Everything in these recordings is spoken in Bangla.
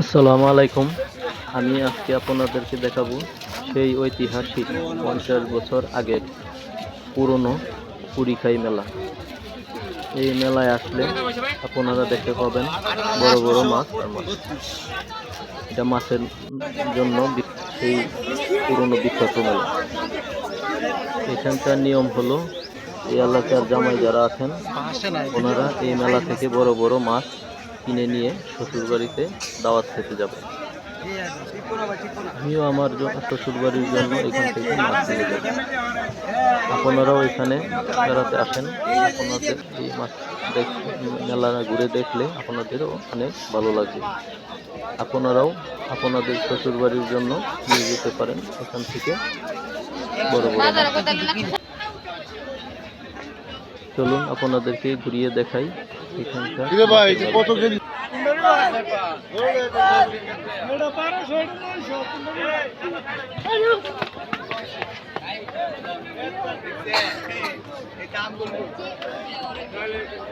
আসসালামু আলাইকুম। আমি আজকে আপনাদেরকে দেখাবো সেই ঐতিহাসিক পঞ্চাশ বছর আগের পুরনো কুড়িখাই মেলা। এই মেলায় আসলে আপনারা দেখতে পাবেন বড় বড় মাছ এটা মাছের জন্য সেই পুরনো বিখ্যাত মেলা। এখানকার নিয়ম হলো, এই এলাকার জামাই যারা আছেন, ওনারা এই মেলা থেকে বড় বড় মাছ কিনে নিয়ে শ্বশুর বাড়িতে দাওয়াত খেতে যাবে। আমিও আমার শ্বশুর বাড়ির জন্য এখান থেকে মাছ কিনে যাব। আপনারাও এখানে বেড়াতে আসেন। আপনাদের এই মাছ দেখ, মেলা ঘুরে দেখলে আপনাদেরও অনেক ভালো লাগবে আপনারাও আপনাদের শ্বশুর বাড়ির জন্য নিয়ে যেতে পারেন এখান থেকে বড় বড়। চলুন আপনাদেরকে ঘুরিয়ে দেখাই এখানকার।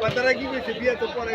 কথাটা কি বিয়ে তো পরে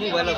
মোবাইল